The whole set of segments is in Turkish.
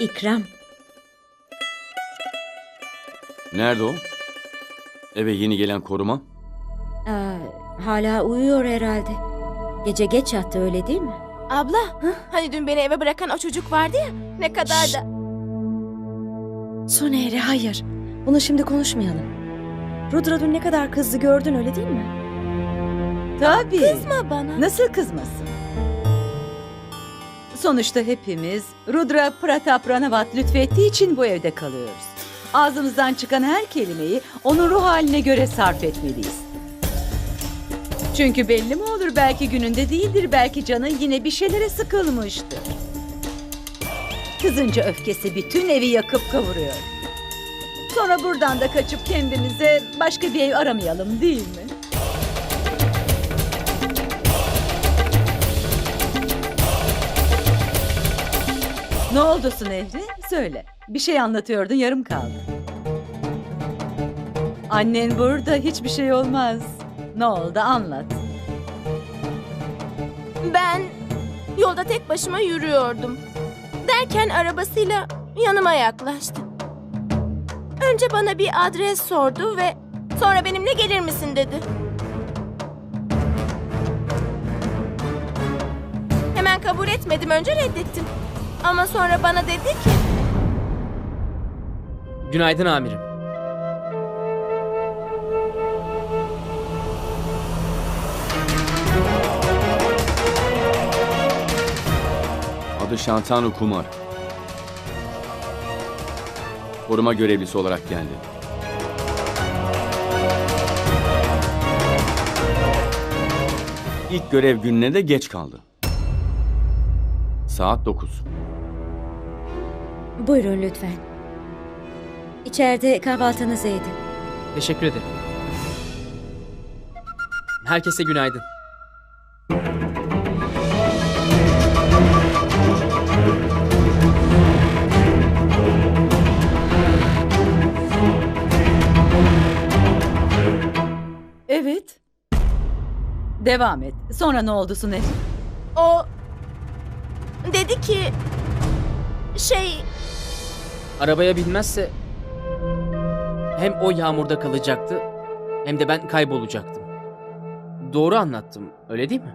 İkram. Nerede o? Eve yeni gelen koruma. Aa, hala uyuyor herhalde. Gece geç yattı öyle değil mi? Abla, hani dün beni eve bırakan o çocuk vardı ya, ne kadar da... Soneri hayır. Bunu şimdi konuşmayalım. Rudra dün ne kadar kızdı gördün öyle değil mi? Tabii. Kızma bana. Nasıl kızmasın? Sonuçta hepimiz Rudra Pratap Ranavat lütfettiği için bu evde kalıyoruz. Ağzımızdan çıkan her kelimeyi onun ruh haline göre sarf etmeliyiz. Çünkü belli mi olur belki gününde değildir, belki canı yine bir şeylere sıkılmıştır. Kızınca öfkesi bütün evi yakıp kavuruyor. Sonra buradan da kaçıp kendimize başka bir ev aramayalım değil mi? Ne oldu Sunehri? Söyle. Bir şey anlatıyordun yarım kaldı. Annen burada hiçbir şey olmaz. Ne oldu anlat. Ben yolda tek başıma yürüyordum. Derken arabasıyla yanıma yaklaştı. Önce bana bir adres sordu ve sonra benimle gelir misin dedi. Hemen kabul etmedim, önce reddettim. Ama sonra bana dedi ki... Günaydın amirim. Adı Şantanu Kumar. Koruma görevlisi olarak geldi. İlk görev gününe de geç kaldı. Saat 9. Buyurun lütfen. İçeride kahvaltınızı edin. Teşekkür ederim. Herkese günaydın. Evet. Devam et. Sonra ne oldu Sunehri? O dedi ki şey Arabaya binmezse hem o yağmurda kalacaktı hem de ben kaybolacaktım. Doğru anlattım, öyle değil mi?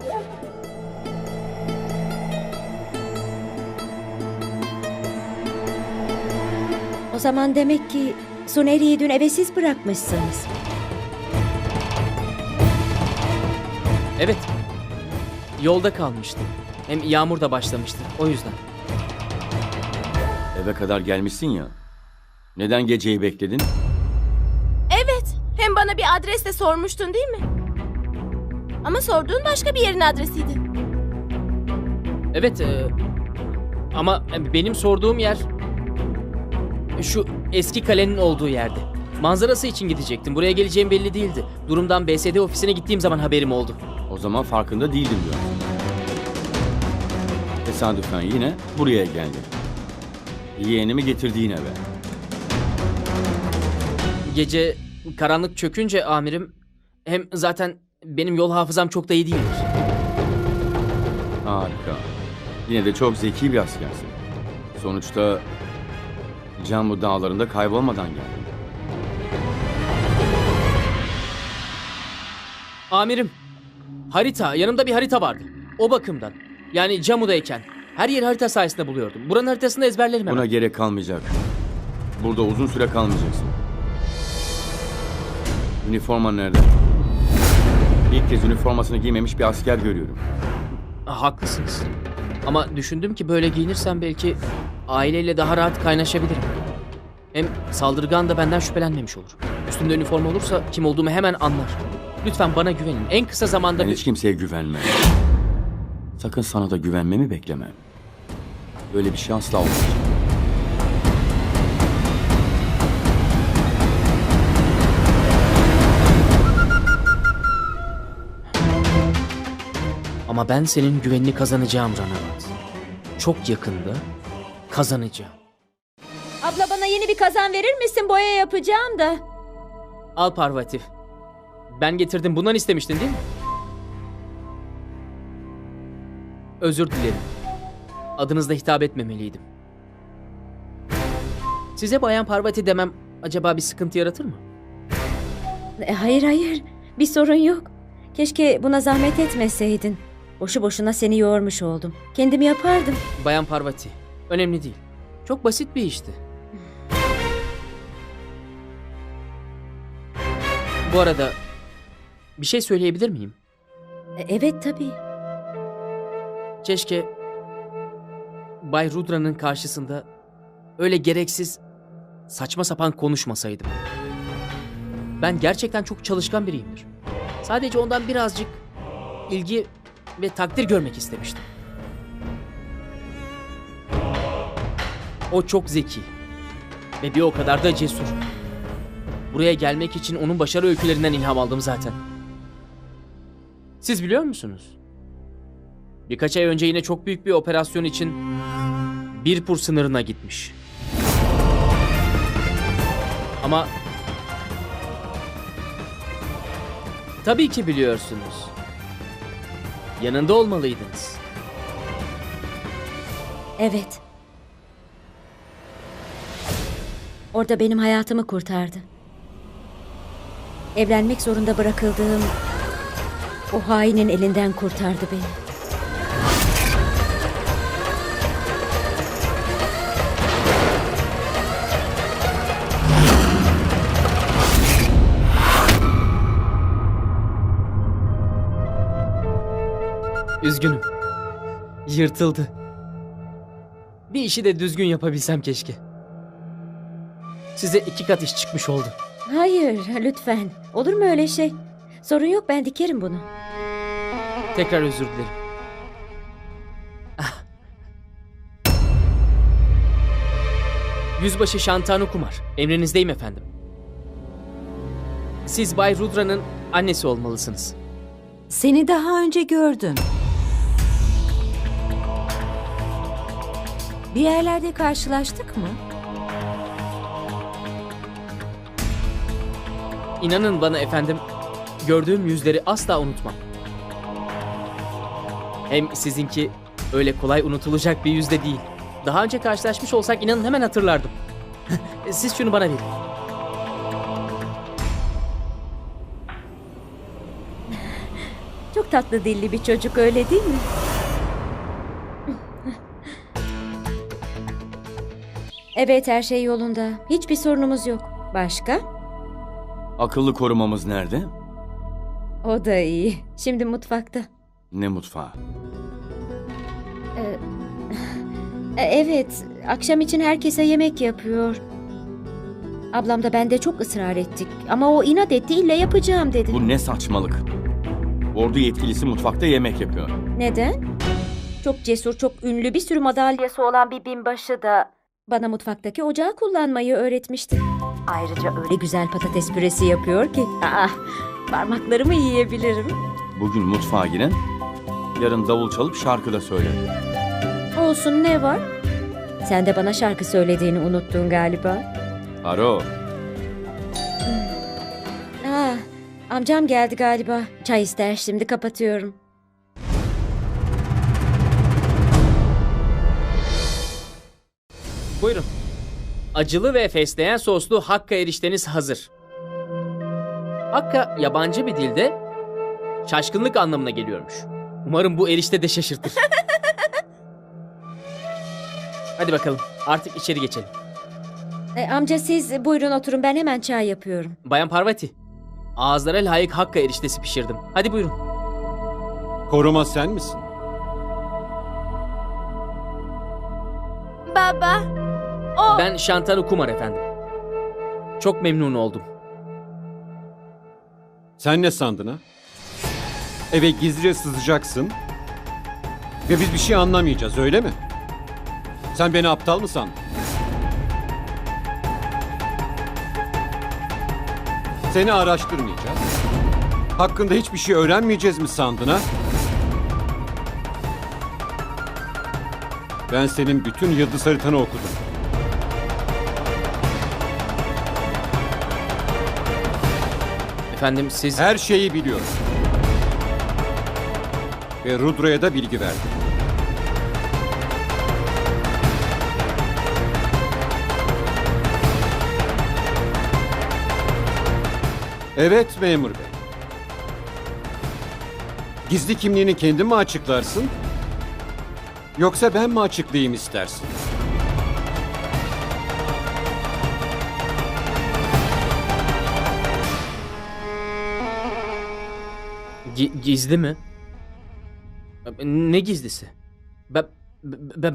O zaman demek ki Suneri'yi dün eve siz bırakmışsınız. Evet. Yolda kalmıştım. Hem yağmur da başlamıştı. O yüzden. Eve kadar gelmişsin ya. Neden geceyi bekledin? evet hem bana bir adres de sormuştun değil mi? Ama sorduğun başka bir yerin adresiydi. Evet. e, ama benim sorduğum yer şu eski kalenin olduğu yerde. Manzarası için gidecektim. Buraya geleceğim belli değildi. Durumdan BSD ofisine gittiğim zaman haberim oldu. O zaman farkında değildim diyor. Tesadüfen yine buraya geldi. Yeğenimi getirdiğin eve. Gece karanlık çökünce amirim hem zaten benim yol hafızam çok da iyi değildir. Harika. Yine de çok zeki bir askersin. Sonuçta Cambu dağlarında kaybolmadan geldin. Amirim, harita, yanımda bir harita vardı. O bakımdan. Yani Camu'dayken. Her yeri harita sayesinde buluyordum. Buranın haritasını ezberlerim hemen. Buna gerek kalmayacak. Burada uzun süre kalmayacaksın. Üniforman nerede? İlk kez üniformasını giymemiş bir asker görüyorum. Ah, Haklısınız. Ama düşündüm ki böyle giyinirsem belki aileyle daha rahat kaynaşabilirim. Hem saldırgan da benden şüphelenmemiş olur. Üstümde üniforma olursa kim olduğumu hemen anlar. Lütfen bana güvenin. En kısa zamanda... Ben hiç kimseye güvenmem. Sakın sana da güvenmemi bekleme. Böyle bir şey asla olmayacak. Ama ben senin güvenini kazanacağım Ranavat. Çok yakında kazanacağım. Abla bana yeni bir kazan verir misin? Boya yapacağım da. Al Parvati. Ben getirdim. Bundan istemiştin değil mi? Özür dilerim. Adınızla hitap etmemeliydim. Size Bayan Parvati demem acaba bir sıkıntı yaratır mı? E, hayır hayır bir sorun yok. Keşke buna zahmet etmeseydin. Boşu boşuna seni yormuş oldum. Kendim yapardım. Bayan Parvati. Önemli değil. Çok basit bir işti. Bu arada bir şey söyleyebilir miyim? E, evet tabii. Keşke Bay Rudra'nın karşısında öyle gereksiz saçma sapan konuşmasaydım. Ben gerçekten çok çalışkan biriyimdir. Sadece ondan birazcık ilgi ve takdir görmek istemiştim. O çok zeki ve bir o kadar da cesur. Buraya gelmek için onun başarı öykülerinden ilham aldım zaten. Siz biliyor musunuz? Birkaç ay önce yine çok büyük bir operasyon için Birpur sınırına gitmiş. Ama tabii ki biliyorsunuz. Yanında olmalıydınız. Evet. Orada benim hayatımı kurtardı. Evlenmek zorunda bırakıldığım o hainin elinden kurtardı beni. Üzgünüm. Yırtıldı. Bir işi de düzgün yapabilsem keşke. Size iki kat iş çıkmış oldu. Hayır, lütfen. Olur mu öyle şey? Sorun yok, ben dikerim bunu. Tekrar özür dilerim. Ah. Yüzbaşı Şantanu Kumar. Emrinizdeyim efendim. Siz Bay Rudra'nın annesi olmalısınız. Seni daha önce gördüm. Bir yerlerde karşılaştık mı? İnanın bana efendim, gördüğüm yüzleri asla unutmam. Hem sizinki öyle kolay unutulacak bir yüzde değil. Daha önce karşılaşmış olsak inanın hemen hatırlardım. Siz şunu bana verin. Çok tatlı dilli bir çocuk öyle değil mi? Evet her şey yolunda. Hiçbir sorunumuz yok. Başka? Akıllı korumamız nerede? O da iyi. Şimdi mutfakta. Ne mutfağı? E, evet, akşam için herkese yemek yapıyor. Ablam da ben de çok ısrar ettik. Ama o inat etti illa yapacağım dedi. Bu ne saçmalık? Ordu yetkilisi mutfakta yemek yapıyor. Neden? Çok cesur, çok ünlü bir sürü madalyası olan bir binbaşı da bana mutfaktaki ocağı kullanmayı öğretmişti. Ayrıca öyle güzel patates püresi yapıyor ki. Aa, parmaklarımı yiyebilirim. Bugün mutfağa giren, yarın davul çalıp şarkı da söyler. Olsun ne var? Sen de bana şarkı söylediğini unuttun galiba. Haro, Aa, amcam geldi galiba. Çay ister şimdi kapatıyorum. Acılı ve fesleğen soslu Hakka erişteniz hazır. Hakka yabancı bir dilde şaşkınlık anlamına geliyormuş. Umarım bu erişte de şaşırtır. Hadi bakalım artık içeri geçelim. E, amca siz buyurun oturun ben hemen çay yapıyorum. Bayan Parvati, ağızlara layık Hakka eriştesi pişirdim. Hadi buyurun. Koruma sen misin? Baba, o Ben Şantanu Kumar efendim. Çok memnun oldum. Sen ne sandın ha? Eve gizlice sızacaksın ve biz bir şey anlamayacağız öyle mi? Sen beni aptal mı sandın? Seni araştırmayacağız. Hakkında hiçbir şey öğrenmeyeceğiz mi sandın ha? Ben senin bütün yıldız haritanı okudum. Efendim siz... Her şeyi biliyor. Ve Rudra'ya da bilgi verdi. Evet memur bey. Gizli kimliğini kendin mi açıklarsın? Yoksa ben mi açıklayayım istersin? Gi- gizli mi? Ne gizlisi? Ben,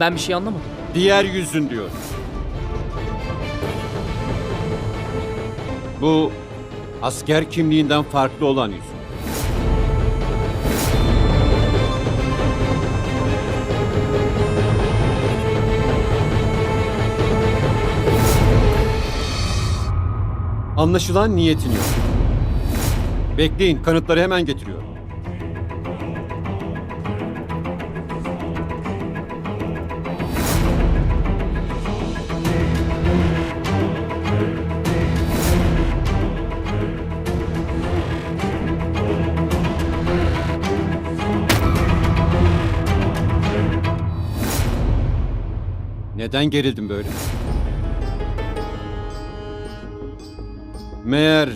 ben, bir şey anlamadım. Diğer yüzün diyor. Bu asker kimliğinden farklı olan yüzün. Anlaşılan niyetin yok. Bekleyin, kanıtları hemen getiriyorum. Neden gerildin böyle? Meğer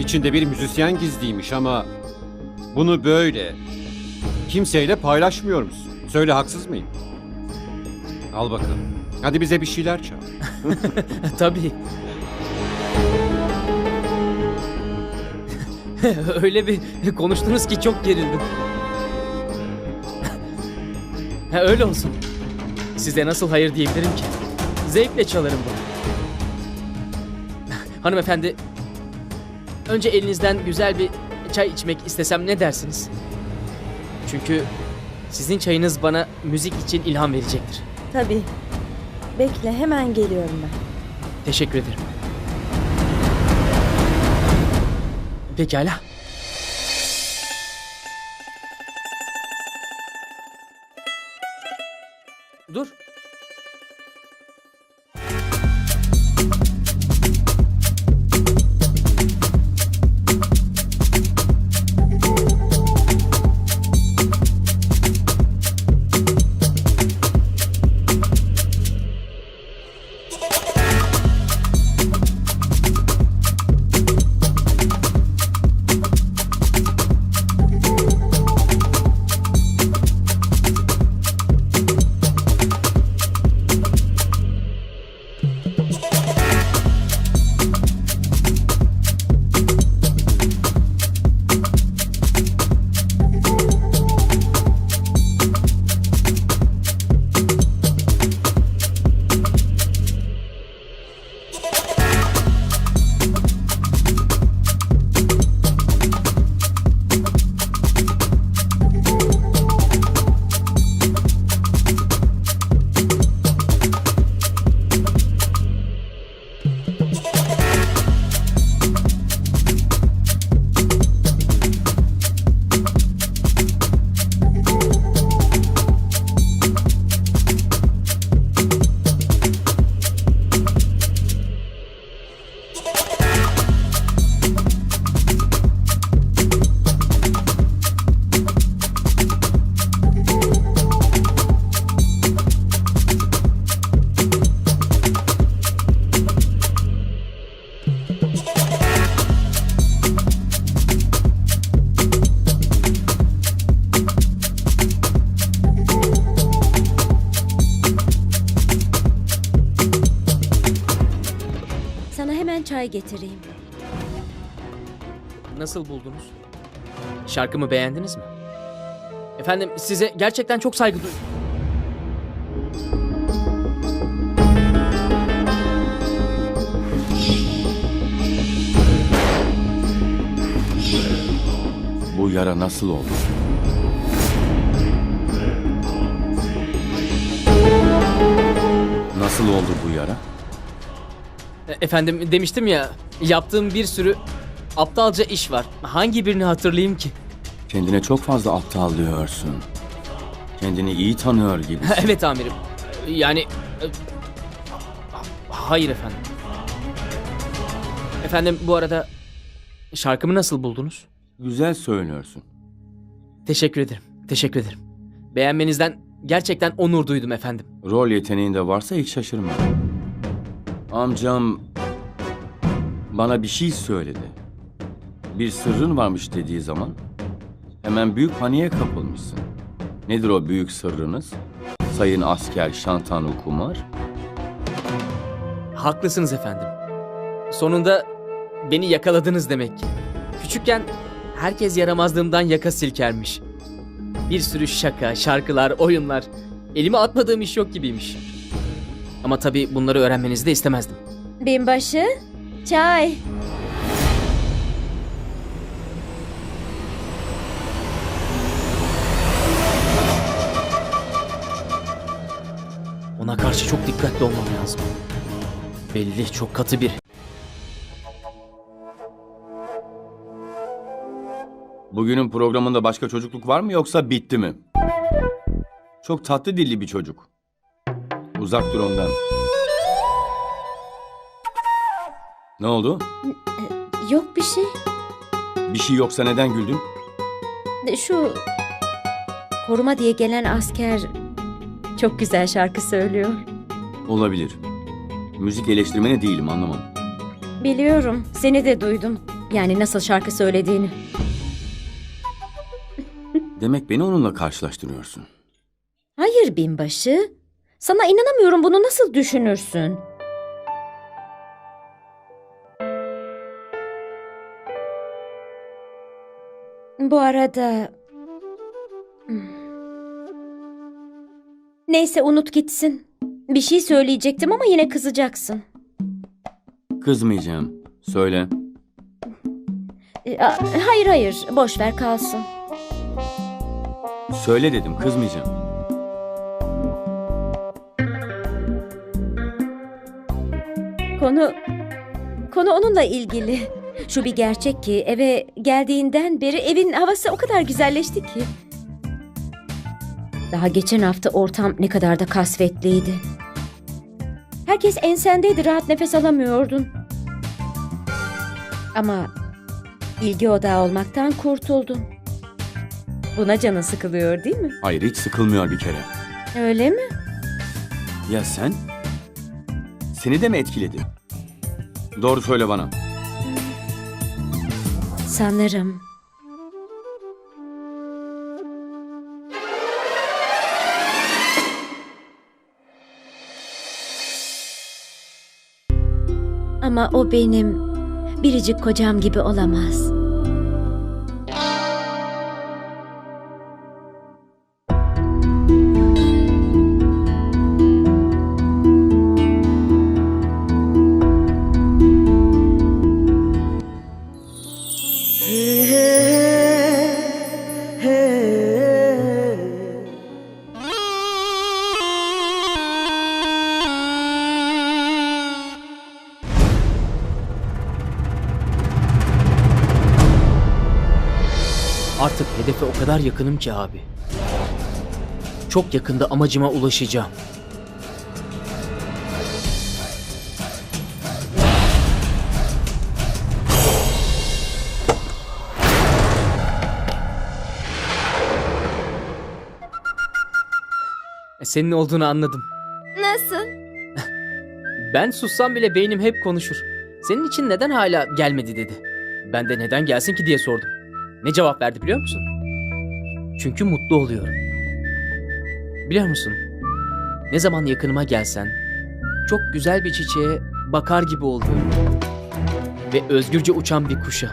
içinde bir müzisyen gizliymiş ama bunu böyle kimseyle paylaşmıyor musun? Söyle haksız mıyım? Al bakalım. Hadi bize bir şeyler çal. Tabii. Öyle bir konuştunuz ki çok gerildim. öyle olsun. Size nasıl hayır diyebilirim ki? Zevkle çalarım bunu. Hanımefendi, önce elinizden güzel bir çay içmek istesem ne dersiniz? Çünkü sizin çayınız bana müzik için ilham verecektir. Tabii. Bekle hemen geliyorum ben. Teşekkür ederim. Pekala. Dur. Çay getireyim. Nasıl buldunuz? Şarkımı beğendiniz mi? Efendim size gerçekten çok saygı duyuyorum. Bu yara nasıl oldu? Nasıl oldu bu yara? E- Efendim demiştim ya yaptığım bir sürü aptalca iş var. Hangi birini hatırlayayım ki? Kendine çok fazla aptal diyorsun. Kendini iyi tanıyor gibisin. evet amirim. Yani... e, Hayır efendim. Efendim bu arada şarkımı nasıl buldunuz? Güzel söylüyorsun. Teşekkür ederim. Teşekkür ederim. Beğenmenizden gerçekten onur duydum efendim. Rol yeteneğin de varsa hiç şaşırma. Amcam bana bir şey söyledi. bir sırrın varmış dediği zaman hemen büyük paniğe kapılmışsın. Nedir o büyük sırrınız? Sayın asker Şantanu Kumar. Haklısınız efendim. Sonunda beni yakaladınız demek ki. Küçükken herkes yaramazlığımdan yaka silkermiş. Bir sürü şaka, şarkılar, oyunlar. Elime atmadığım iş yok gibiymiş. Ama tabii bunları öğrenmenizi de istemezdim. Binbaşı, çay. Ona karşı çok dikkatli olmam lazım. Belli çok katı bir. Bugünün programında başka çocukluk var mı yoksa bitti mi? Çok tatlı dilli bir çocuk. Uzak dur ondan. Ne oldu? Yok bir şey. Bir şey yoksa neden güldün? Şu koruma diye gelen asker çok güzel şarkı söylüyor. Olabilir. Müzik eleştirmeni değilim anlamam. Biliyorum, seni de duydum. Yani nasıl şarkı söylediğini. Demek beni onunla karşılaştırıyorsun. Hayır binbaşı. Sana inanamıyorum bunu nasıl düşünürsün? Bu arada... Hmm. Neyse unut gitsin. Bir şey söyleyecektim ama yine kızacaksın. Kızmayacağım. Söyle. E, a- Hayır hayır boş ver kalsın. Söyle dedim kızmayacağım. Konu konu onunla ilgili. Şu bir gerçek ki eve geldiğinden beri evin havası o kadar güzelleşti ki. Daha geçen hafta ortam ne kadar da kasvetliydi. Herkes ensendeydi, rahat nefes alamıyordun. Ama ilgi odağı olmaktan kurtuldun. Buna canın sıkılıyor değil mi? Hayır hiç sıkılmıyor bir kere. Öyle mi? Ya sen? Seni de mi etkiledi? Doğru söyle bana. Sanırım. Ama o benim biricik kocam gibi olamaz. Artık hedefe o kadar yakınım ki abi. Çok yakında amacıma ulaşacağım. E, Senin olduğunu anladım. Nasıl? Ben sussam bile beynim hep konuşur. Senin için neden hala gelmedi dedi. Ben de neden gelsin ki diye sordum. Ne cevap verdi biliyor musun? Çünkü mutlu oluyorum. Biliyor musun? Ne zaman yakınıma gelsen çok güzel bir çiçeğe bakar gibi oluyorum. Ve özgürce uçan bir kuşa.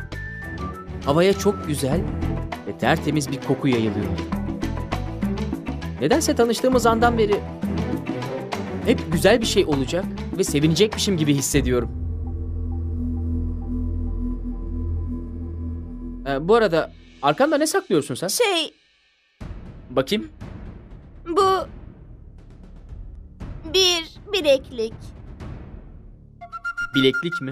Havaya çok güzel ve tertemiz bir koku yayılıyor. Nedense tanıştığımız andan beri hep güzel bir şey olacak ve sevinecekmişim gibi hissediyorum. Ee, bu arada arkanda ne saklıyorsun sen? Şey, Bakayım. bu bir bileklik. Bileklik mi?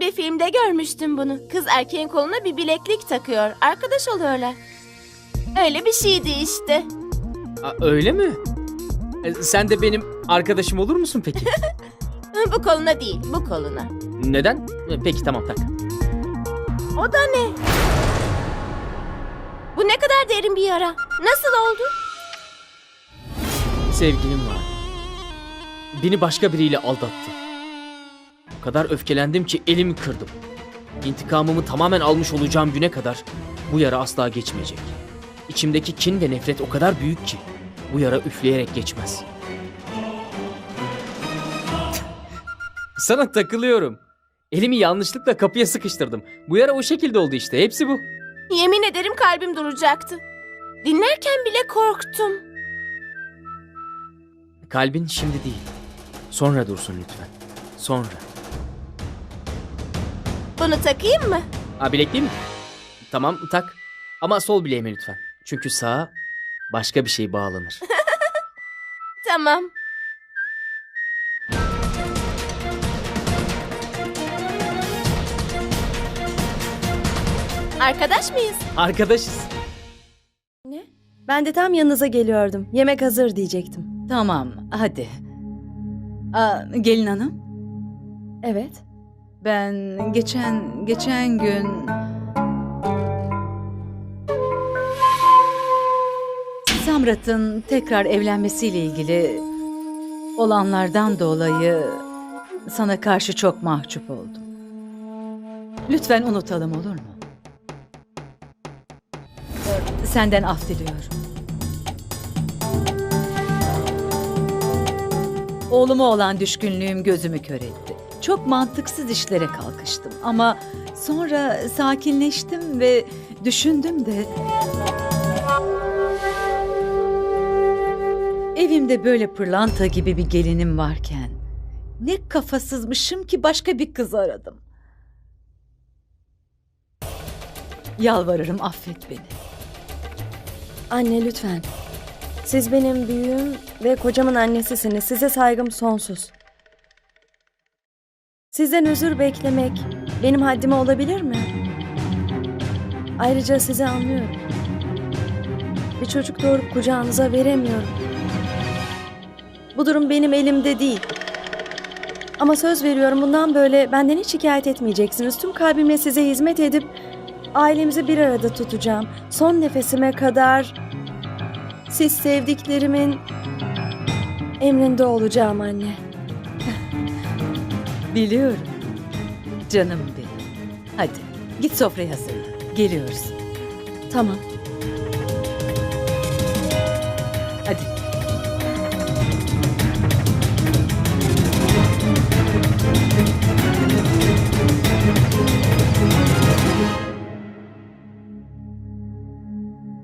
Bir filmde görmüştüm bunu. Kız erkeğin koluna bir bileklik takıyor. Arkadaş oluyorlar. Öyle bir şeydi işte. Aa, öyle mi? Ee, sen de benim arkadaşım olur musun peki? Bu koluna değil, bu koluna. Neden? Ee, Peki tamam tak. O da ne? Bu ne kadar derin bir yara. Nasıl oldu? Sevgilim var. Beni başka biriyle aldattı. O kadar öfkelendim ki elimi kırdım. İntikamımı tamamen almış olacağım güne kadar bu yara asla geçmeyecek. İçimdeki kin ve nefret o kadar büyük ki bu yara üfleyerek geçmez. Sana takılıyorum. Elimi yanlışlıkla kapıya sıkıştırdım. Bu yara o şekilde oldu işte. Hepsi bu. Yemin ederim kalbim duracaktı. Dinlerken bile korktum. Kalbin şimdi değil. Sonra dursun lütfen. Sonra. Bunu takayım mı? Ha bilek değil mi? Tamam tak. Ama sol bileğime lütfen. Çünkü sağa başka bir şey bağlanır. Tamam. Arkadaş mıyız? Arkadaşız. Ben de tam yanınıza geliyordum. Yemek hazır diyecektim. Tamam, hadi. Aa, gelin hanım, Evet. ben geçen geçen gün Samrat'ın tekrar evlenmesiyle ilgili olanlardan dolayı sana karşı çok mahcup oldum. Lütfen unutalım olur mu? Senden af diliyorum. Oğluma olan düşkünlüğüm gözümü kör etti. Çok mantıksız işlere kalkıştım ama sonra sakinleştim ve düşündüm de evimde böyle pırlanta gibi bir gelinim varken ne kafasızmışım ki başka bir kız aradım. Yalvarırım affet beni. Anne lütfen. Siz benim büyüğüm ve kocamın annesisiniz. Size saygım sonsuz. Sizden özür beklemek benim haddime olabilir mi? Ayrıca sizi anlıyorum. Bir çocuk doğurup kucağınıza veremiyorum. Bu durum benim elimde değil. Ama söz veriyorum bundan böyle benden hiç şikayet etmeyeceksiniz. Tüm kalbimle size hizmet edip ailemizi bir arada tutacağım. Son nefesime kadar siz sevdiklerimin emrinde olacağım anne. Biliyorum. Canım benim. Hadi git sofrayı hazırla. Geliyoruz. Tamam.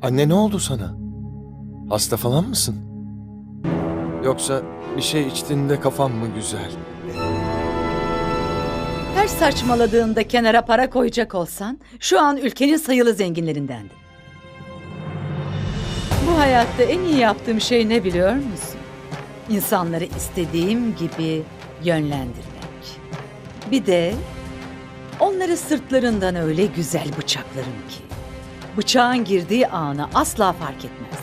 Anne ne oldu sana? Hasta falan mısın? Yoksa bir şey içtiğinde kafan mı güzel? Her saçmaladığında kenara para koyacak olsan şu an ülkenin sayılı zenginlerindendin. Bu hayatta en iyi yaptığım şey ne biliyor musun? İnsanları istediğim gibi yönlendirmek. Bir de onları sırtlarından öyle güzel bıçaklarım ki bıçağın girdiği anı asla fark etmez.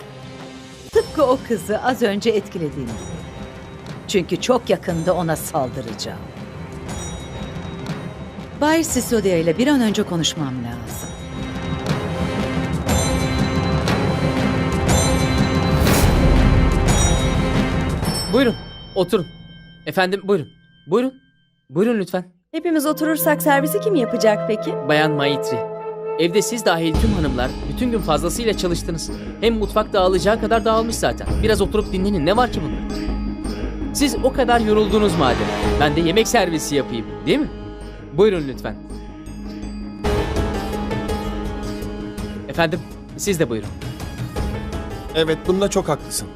Tıpkı o kızı az önce etkilediğim gibi. Çünkü çok yakında ona saldıracağım. Bay Sisodia ile bir an önce konuşmam lazım. Buyurun. Oturun. Efendim buyurun. Buyurun. Buyurun lütfen. Hepimiz oturursak servisi kim yapacak peki? Bayan Maitri. Evde siz dahil tüm hanımlar bütün gün fazlasıyla çalıştınız. Hem mutfak dağılacağı kadar dağılmış zaten. Biraz oturup dinlenin ne var ki bunda? Siz o kadar yoruldunuz madem. Ben de yemek servisi yapayım değil mi? Buyurun lütfen. Efendim siz de buyurun. Evet bunda çok haklısın.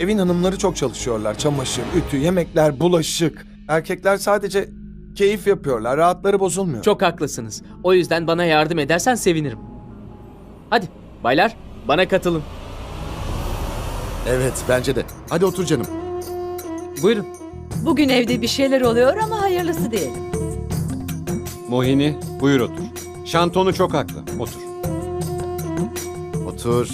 Evin hanımları çok çalışıyorlar. Çamaşır, ütü, yemekler, bulaşık. Erkekler sadece keyif yapıyorlar. Rahatları bozulmuyor. Çok haklısınız. O yüzden bana yardım edersen sevinirim. Hadi baylar bana katılın. Evet bence de. Hadi otur canım. Buyurun. Bugün evde bir şeyler oluyor ama hayırlısı diyelim. Mohini buyur otur. Şantonu çok haklı. Otur. Otur.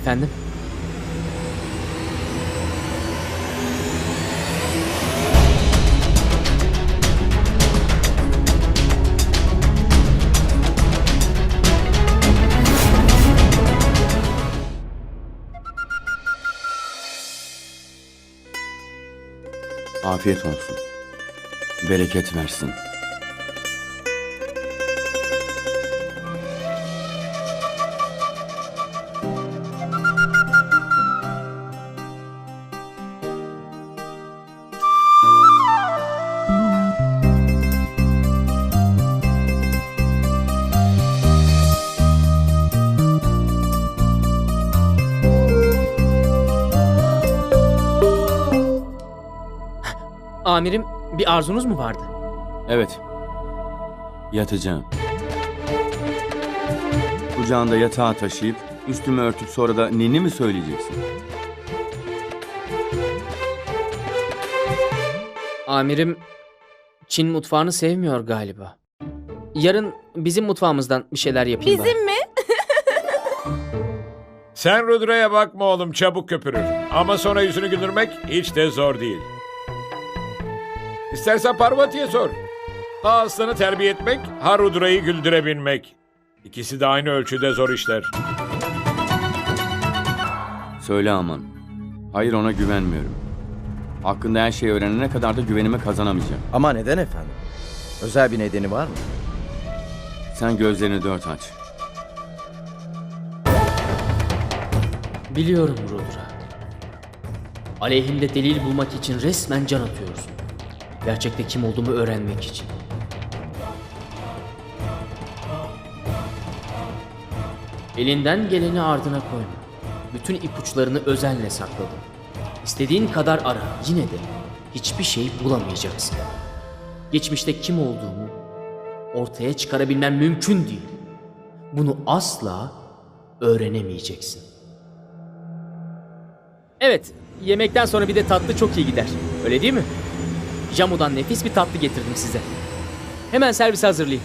Efendim? Afiyet olsun. Bereket versin. Amirim bir arzunuz mu vardı? Evet. Yatacağım. Kucağında yatağa taşıyıp üstümü örtüp sonra da ninni mi söyleyeceksin? Amirim Çin mutfağını sevmiyor galiba. Yarın bizim mutfağımızdan bir şeyler yapayım bari. Bizim mi? Sen Rudra'ya bakma oğlum çabuk köpürür. Ama sonra yüzünü güldürmek hiç de zor değil. İstersen Parvati'ye sor. Ha aslanı terbiye etmek, ha Rudra'yı güldürebilmek. İkisi de aynı ölçüde zor işler. Söyle aman. Hayır ona güvenmiyorum. Hakkında her şeyi öğrenene kadar da güvenimi kazanamayacağım. Ama neden efendim? Özel bir nedeni var mı? Sen gözlerini dört aç. Biliyorum Rudra. Aleyhimde delil bulmak için resmen can atıyorsun. Gerçekte kim olduğumu öğrenmek için. Elinden geleni ardına koyma. Bütün ipuçlarını özenle sakladım. İstediğin kadar ara, yine de hiçbir şey bulamayacaksın. Geçmişte kim olduğumu ortaya çıkarabilmem mümkün değil. Bunu asla öğrenemeyeceksin. Evet, yemekten sonra bir de tatlı çok iyi gider. Öyle değil mi? Jamu'dan nefis bir tatlı getirdim size. Hemen servis hazırlayayım.